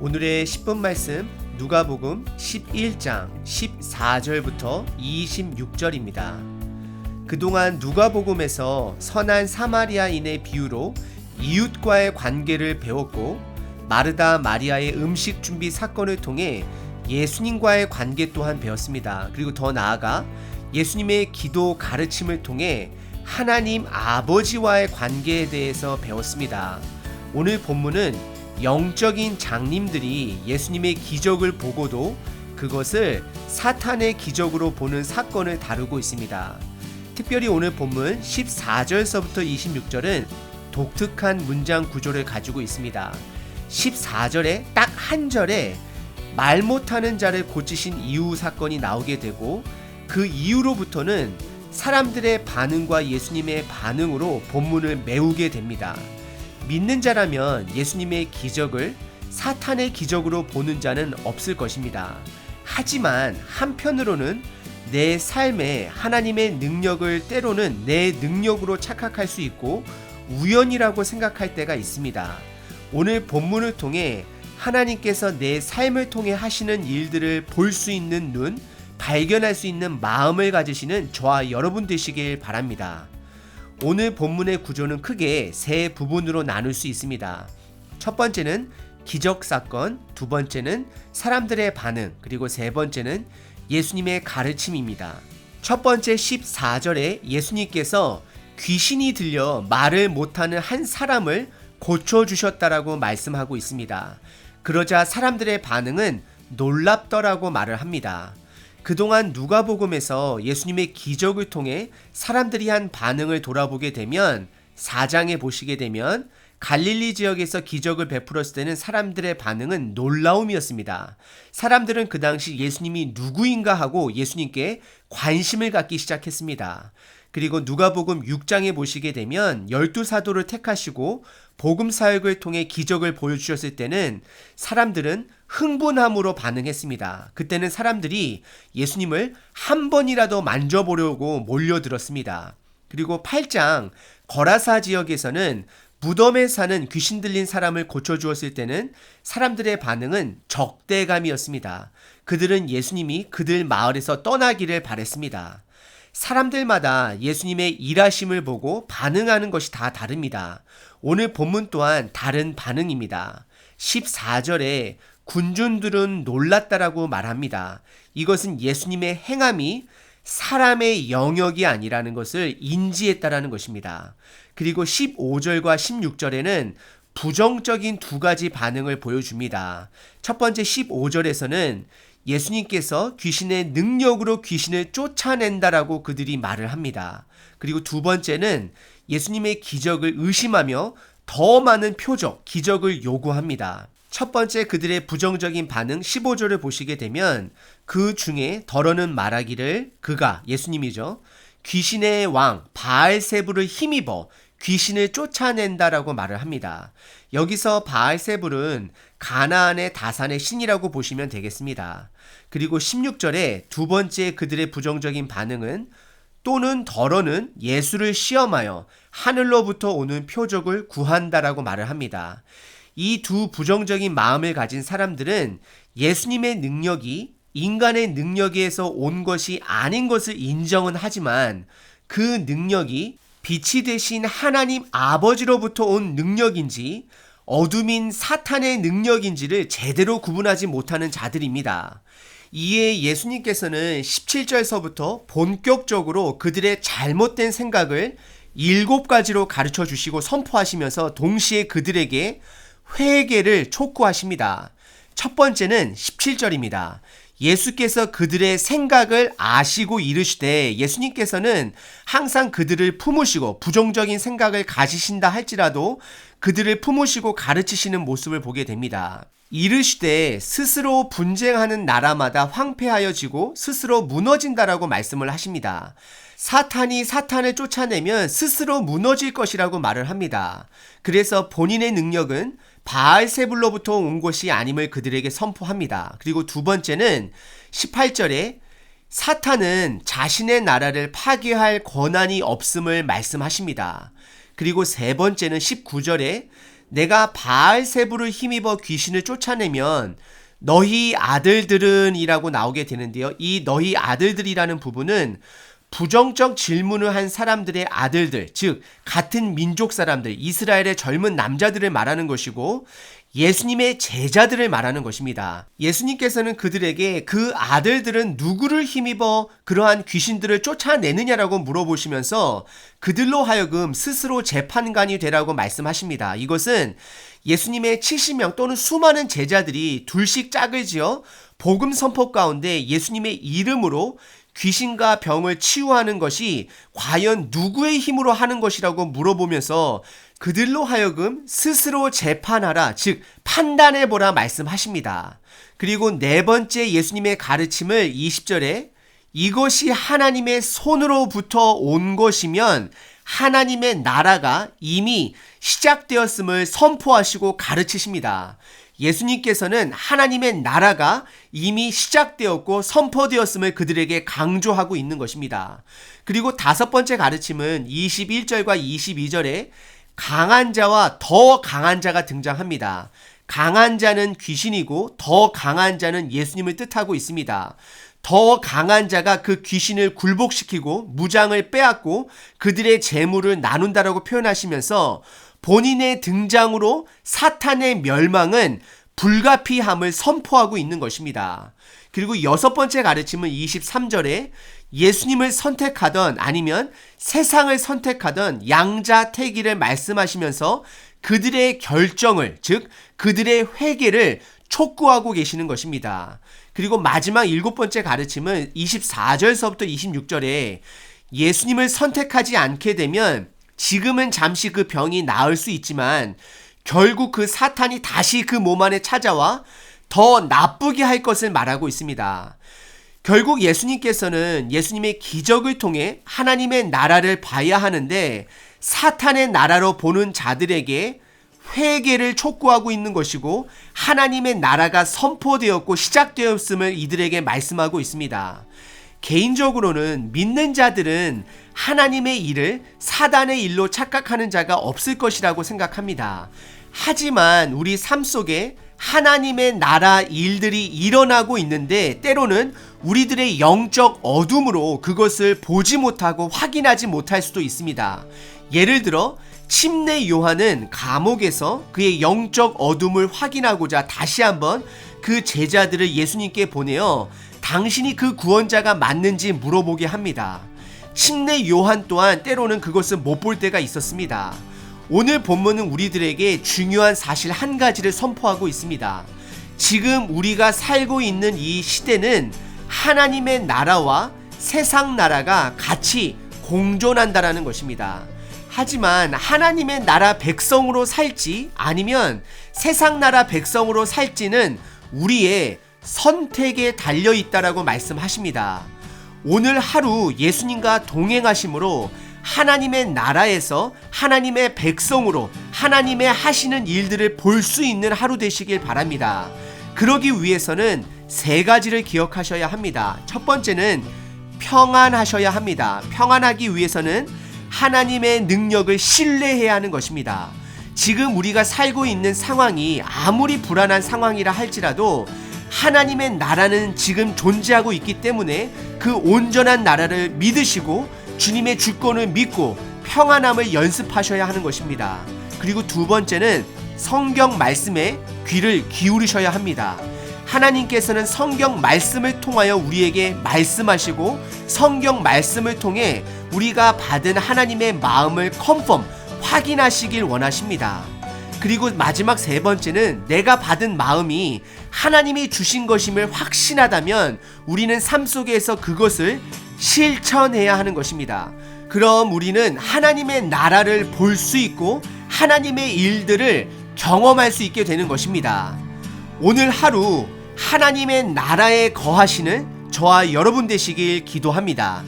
오늘의 10분 말씀 누가복음 11장 14절부터 26절입니다. 그동안 누가복음에서 선한 사마리아인의 비유로 이웃과의 관계를 배웠고 마르다 마리아의 음식 준비 사건을 통해 예수님과의 관계 또한 배웠습니다. 그리고 더 나아가 예수님의 기도 가르침을 통해 하나님 아버지와의 관계에 대해서 배웠습니다. 오늘 본문은 영적인 장님들이 예수님의 기적을 보고도 그것을 사탄의 기적으로 보는 사건을 다루고 있습니다. 특별히 오늘 본문 14절서부터 26절은 독특한 문장 구조를 가지고 있습니다. 14절에 딱 한 절에 말 못하는 자를 고치신 이후 사건이 나오게 되고 그 이후로부터는 사람들의 반응과 예수님의 반응으로 본문을 메우게 됩니다. 믿는 자라면 예수님의 기적을 사탄의 기적으로 보는 자는 없을 것입니다. 하지만 한편으로는 내 삶에 하나님의 능력을 때로는 내 능력으로 착각할 수 있고 우연이라고 생각할 때가 있습니다. 오늘 본문을 통해 하나님께서 내 삶을 통해 하시는 일들을 볼 수 있는 눈, 발견할 수 있는 마음을 가지시는 저와 여러분 되시길 바랍니다. 오늘 본문의 구조는 크게 세 부분으로 나눌 수 있습니다. 첫 번째는 기적 사건, 두 번째는 사람들의 반응, 그리고 세 번째는 예수님의 가르침입니다. 첫 번째 14절에 예수님께서 귀신이 들려 말을 못하는 한 사람을 고쳐주셨다라고 말씀하고 있습니다. 그러자 사람들의 반응은 놀랍더라고 말을 합니다. 그동안 누가복음에서 예수님의 기적을 통해 사람들이 한 반응을 돌아보게 되면 4장에 보시게 되면 갈릴리 지역에서 기적을 베풀었을 때는 사람들의 반응은 놀라움이었습니다. 사람들은 그 당시 예수님이 누구인가 하고 예수님께 관심을 갖기 시작했습니다. 그리고 누가복음 6장에 보시게 되면 열두 사도를 택하시고 복음 사역을 통해 기적을 보여주셨을 때는 사람들은 흥분함으로 반응했습니다. 그때는 사람들이 예수님을 한 번이라도 만져보려고 몰려들었습니다. 그리고 8장 거라사 지역에서는 무덤에 사는 귀신 들린 사람을 고쳐주었을 때는 사람들의 반응은 적대감이었습니다. 그들은 예수님이 그들 마을에서 떠나기를 바랬습니다. 사람들마다 예수님의 일하심을 보고 반응하는 것이 다 다릅니다. 오늘 본문 또한 다른 반응입니다. 14절에 군중들은 놀랐다라고 말합니다. 이것은 예수님의 행함이 사람의 영역이 아니라는 것을 인지했다라는 것입니다. 그리고 15절과 16절에는 부정적인 두 가지 반응을 보여줍니다. 첫 번째 15절에서는 예수님께서 귀신의 능력으로 귀신을 쫓아낸다라고 그들이 말을 합니다. 그리고 두 번째는 예수님의 기적을 의심하며 더 많은 표적, 기적을 요구합니다. 첫 번째 그들의 부정적인 반응 15절을 보시게 되면 그 중에 덜어는 말하기를 그가 예수님이죠. 귀신의 왕 바알세부를 힘입어 귀신을 쫓아낸다라고 말을 합니다. 여기서 바알세불은 가나안의 다산의 신이라고 보시면 되겠습니다. 그리고 16절에 두 번째 그들의 부정적인 반응은 또는 덜어는 예수를 시험하여 하늘로부터 오는 표적을 구한다라고 말을 합니다. 이 두 부정적인 마음을 가진 사람들은 예수님의 능력이 인간의 능력에서 온 것이 아닌 것을 인정은 하지만 그 능력이 빛이 되신 하나님 아버지로부터 온 능력인지 어둠인 사탄의 능력인지를 제대로 구분하지 못하는 자들입니다. 이에 예수님께서는 17절서부터 본격적으로 그들의 잘못된 생각을 일곱 가지로 가르쳐 주시고 선포하시면서 동시에 그들에게 회개를 촉구하십니다. 첫 번째는 17절입니다. 예수께서 그들의 생각을 아시고 이르시되 예수님께서는 항상 그들을 품으시고 부정적인 생각을 가지신다 할지라도 그들을 품으시고 가르치시는 모습을 보게 됩니다. 이르시되 스스로 분쟁하는 나라마다 황폐하여지고 스스로 무너진다라고 말씀을 하십니다. 사탄이 사탄을 쫓아내면 스스로 무너질 것이라고 말을 합니다. 그래서 본인의 능력은 바알세불로부터 온 것이 아님을 그들에게 선포합니다. 그리고 두 번째는 18절에 사탄은 자신의 나라를 파괴할 권한이 없음을 말씀하십니다. 그리고 세 번째는 19절에 내가 바알세부를 힘입어 귀신을 쫓아내면 너희 아들들은 이라고 나오게 되는데요. 이 너희 아들들이라는 부분은 부정적 질문을 한 사람들의 아들들, 즉 같은 민족 사람들, 이스라엘의 젊은 남자들을 말하는 것이고 예수님의 제자들을 말하는 것입니다. 예수님께서는 그들에게 그 아들들은 누구를 힘입어 그러한 귀신들을 쫓아내느냐라고 물어보시면서 그들로 하여금 스스로 재판관이 되라고 말씀하십니다. 이것은 예수님의 70명 또는 수많은 제자들이 둘씩 짝을 지어 복음 선포 가운데 예수님의 이름으로 귀신과 병을 치유하는 것이 과연 누구의 힘으로 하는 것이라고 물어보면서 그들로 하여금 스스로 재판하라, 즉, 판단해보라 말씀하십니다. 그리고 네 번째 예수님의 가르침을 20절에 이것이 하나님의 손으로부터 온 것이면 하나님의 나라가 이미 시작되었음을 선포하시고 가르치십니다. 예수님께서는 하나님의 나라가 이미 시작되었고 선포되었음을 그들에게 강조하고 있는 것입니다. 그리고 다섯 번째 가르침은 21절과 22절에 강한 자와 더 강한 자가 등장합니다. 강한 자는 귀신이고 더 강한 자는 예수님을 뜻하고 있습니다. 더 강한 자가 그 귀신을 굴복시키고 무장을 빼앗고 그들의 재물을 나눈다라고 표현하시면서 본인의 등장으로 사탄의 멸망은 불가피함을 선포하고 있는 것입니다. 그리고 여섯 번째 가르침은 23절에 예수님을 선택하던 아니면 세상을 선택하던 양자 태기를 말씀하시면서 그들의 결정을 즉 그들의 회개를 촉구하고 계시는 것입니다. 그리고 마지막 일곱 번째 가르침은 24절서부터 26절에 예수님을 선택하지 않게 되면 지금은 잠시 그 병이 나을 수 있지만 결국 그 사탄이 다시 그 몸 안에 찾아와 더 나쁘게 할 것을 말하고 있습니다. 결국 예수님께서는 예수님의 기적을 통해 하나님의 나라를 봐야 하는데 사탄의 나라로 보는 자들에게 회개를 촉구하고 있는 것이고 하나님의 나라가 선포되었고 시작되었음을 이들에게 말씀하고 있습니다. 개인적으로는 믿는 자들은 하나님의 일을 사단의 일로 착각하는 자가 없을 것이라고 생각합니다. 하지만 우리 삶 속에 하나님의 나라 일들이 일어나고 있는데 때로는 우리들의 영적 어둠으로 그것을 보지 못하고 확인하지 못할 수도 있습니다. 예를 들어 침례 요한은 감옥에서 그의 영적 어둠을 확인하고자 다시 한번 그 제자들을 예수님께 보내어 당신이 그 구원자가 맞는지 물어보게 합니다. 침례 요한 또한 때로는 그것을 못볼 때가 있었습니다. 오늘 본문은 우리들에게 중요한 사실 한 가지를 선포하고 있습니다. 지금 우리가 살고 있는 이 시대는 하나님의 나라와 세상 나라가 같이 공존한다라는 것입니다. 하지만 하나님의 나라 백성으로 살지 아니면 세상 나라 백성으로 살지는 우리의 선택에 달려 있다라고 말씀하십니다. 오늘 하루 예수님과 동행하심으로 하나님의 나라에서 하나님의 백성으로 하나님의 하시는 일들을 볼 수 있는 하루 되시길 바랍니다. 그러기 위해서는 세 가지를 기억하셔야 합니다. 첫 번째는 평안하셔야 합니다. 평안하기 위해서는 하나님의 능력을 신뢰해야 하는 것입니다. 지금 우리가 살고 있는 상황이 아무리 불안한 상황이라 할지라도 하나님의 나라는 지금 존재하고 있기 때문에 그 온전한 나라를 믿으시고 주님의 주권을 믿고 평안함을 연습하셔야 하는 것입니다. 그리고 두 번째는 성경 말씀에 귀를 기울이셔야 합니다. 하나님께서는 성경 말씀을 통하여 우리에게 말씀하시고 성경 말씀을 통해 우리가 받은 하나님의 마음을 컨펌 확인하시길 원하십니다. 그리고 마지막 세 번째는 내가 받은 마음이 하나님이 주신 것임을 확신하다면 우리는 삶 속에서 그것을 실천해야 하는 것입니다. 그럼 우리는 하나님의 나라를 볼 수 있고 하나님의 일들을 경험할 수 있게 되는 것입니다. 오늘 하루 하나님의 나라에 거하시는 저와 여러분 되시길 기도합니다.